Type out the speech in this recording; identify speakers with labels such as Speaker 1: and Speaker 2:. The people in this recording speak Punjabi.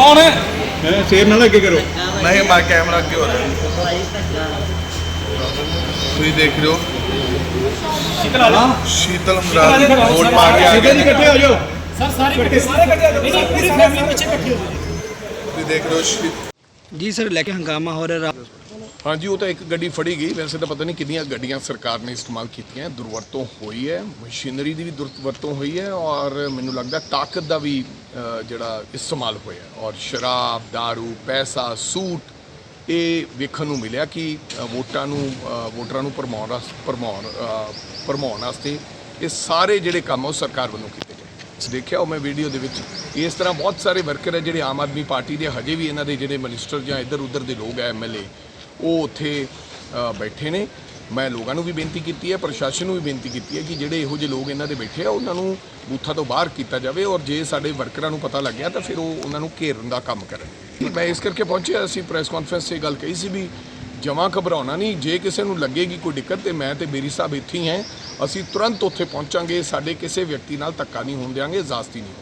Speaker 1: ਕੌਣ ਹੈ? ਹੈਂ, ਸ਼ੇਰ ਨਾਲ ਅੱਗੇ ਕਰੋ।
Speaker 2: ਨਹੀਂ ਮੈਂ ਕੈਮਰਾ ਅੱਗੇ ਹੋ ਰਿਹਾ। ਤੁਸੀਂ ਦੇਖ ਰਹੇ ਹੋ। ਸ਼ੀਤਲ ਮਰਾਜ ਵੋਟ ਪਾ ਕੇ ਆ
Speaker 1: ਸਿੱਧੇ
Speaker 2: ਗਏ
Speaker 1: ਜੀ। ਇਕੱਠੇ ਹੋ ਜਾਓ।
Speaker 3: ਸਾਰੇ ਇਕੱਠੇ। ਸਾਰੇ ਇਕੱਠੇ ਨਹੀਂ ਨਹੀਂ ਪੂਰੀ ਫੈਮਿਲੀ ਪਿੱਛੇ ਇਕੱਠੀ ਹੋ ਗਈ
Speaker 2: ਤੁਸੀਂ ਦੇਖ ਰਹੇ ਹੋ ਸ਼ੀ-
Speaker 4: ਜੀ ਸਰ ਲੈ ਕੇ ਹੰਗਾਮਾ ਹੋ ਰਿਹਾ।
Speaker 5: ਹਾਂਜੀ ਉਹ ਤਾਂ ਇੱਕ ਗੱਡੀ ਫੜੀ ਗਈ। ਵੈਸੇ ਤਾਂ ਪਤਾ ਨਹੀਂ ਕਿੰਨੀਆਂ ਗੱਡੀਆਂ ਸਰਕਾਰ ਨੇ ਇਸਤੇਮਾਲ ਕੀਤੀਆਂ। ਦੁਰਵਰਤੋਂ ਹੋਈ ਹੈ। ਮਸ਼ੀਨਰੀ ਦੀ ਵੀ ਦੁਰਵਰਤੋਂ ਹੋਈ ਹੈ ਔਰ ਮੈਨੂੰ ਲੱਗਦਾ ਤਾਕਤ ਦਾ ਵੀ ਜਿਹੜਾ ਇਸਤੇਮਾਲ ਹੋਇਆ ਔਰ ਸ਼ਰਾਬ, दारू, ਪੈਸਾ, ਸੂਟ, ਇਹ ਵੇਖਣ ਨੂੰ ਮਿਲਿਆ ਕਿ ਵੋਟਾਂ ਨੂੰ ਵੋਟਰਾਂ ਨੂੰ ਭਰਮਾਉਣ ਵਾਸ- ਭਰਮਾਉਣ ਭਰਮਾਉਣ ਵਾਸਤੇ ਇਹ ਸਾਰੇ ਜਿਹੜੇ ਕੰਮ ਆ ਉਹ ਸਰਕਾਰ ਵੱਲੋਂ ਕੀਤੇ ਗਏ। ਦੇਖਿਆ ਉਹ ਮੈਂ ਵੀਡੀਓ ਦੇ ਵਿੱਚ, ਇਸ ਤਰ੍ਹਾਂ ਬਹੁਤ ਸਾਰੇ ਵਰਕਰ ਹੈ ਜਿਹੜੇ ਆਮ ਆਦਮੀ ਪਾਰਟੀ ਦੇ, ਹਜੇ ਵੀ ਇਹਨਾਂ ਦੇ ਜਿਹੜੇ ਮਿਨਿਸਟਰ ਜਾਂ ਇੱਧਰ ਉੱਧਰ ਦੇ ਲੋਕ ਹੈ ਐਮਐਲਏ ਉਹ ਉੱਥੇ ਬੈਠੇ ਨੇ। ਮੈਂ ਲੋਕਾਂ ਨੂੰ ਵੀ ਬੇਨਤੀ ਕੀਤੀ ਹੈ, ਪ੍ਰਸ਼ਾਸਨ ਨੂੰ ਵੀ ਬੇਨਤੀ ਕੀਤੀ ਹੈ ਕਿ ਜਿਹੜੇ ਇਹੋ ਜਿਹੇ ਲੋਕ ਇਹਨਾਂ ਦੇ ਬੈਠੇ ਆ, ਉਹਨਾਂ ਨੂੰ ਬੂਥਾਂ ਤੋਂ ਬਾਹਰ ਕੀਤਾ ਜਾਵੇ ਔਰ ਜੇ ਸਾਡੇ ਵਰਕਰਾਂ ਨੂੰ ਪਤਾ ਲੱਗਿਆ ਤਾਂ ਫਿਰ ਉਹ ਉਹਨਾਂ ਨੂੰ ਘੇਰਨ ਦਾ ਕੰਮ ਕਰਨ। ਮੈਂ ਇਸ ਕਰਕੇ ਪਹੁੰਚਿਆ, ਅਸੀਂ ਪ੍ਰੈਸ ਕਾਨਫਰੰਸ 'ਤੇ ਇਹ ਗੱਲ ਕਹੀ ਸੀ ਵੀ ਜਮਾਂ ਘਬਰਾਉਣਾ ਨਹੀਂ, ਜੇ ਕਿਸੇ ਨੂੰ ਲੱਗੇਗੀ ਕੋਈ ਦਿੱਕਤ ਤੇ ਮੈਂ ਤੇ ਮੇਰੀ ਸਾਹਿਬ ਇੱਥੇ ਹੀ ਹੈ, ਅਸੀਂ ਤੁਰੰਤ ਉੱਥੇ ਪਹੁੰਚਾਂਗੇ, ਸਾਡੇ ਕਿਸੇ ਵਿਅਕਤੀ ਨਾਲ ਧੱਕਾ ਨਹੀਂ ਹੋਣ ਦਿਆਂਗੇ, ਜ਼ਾਸਤੀ ਨਹੀਂ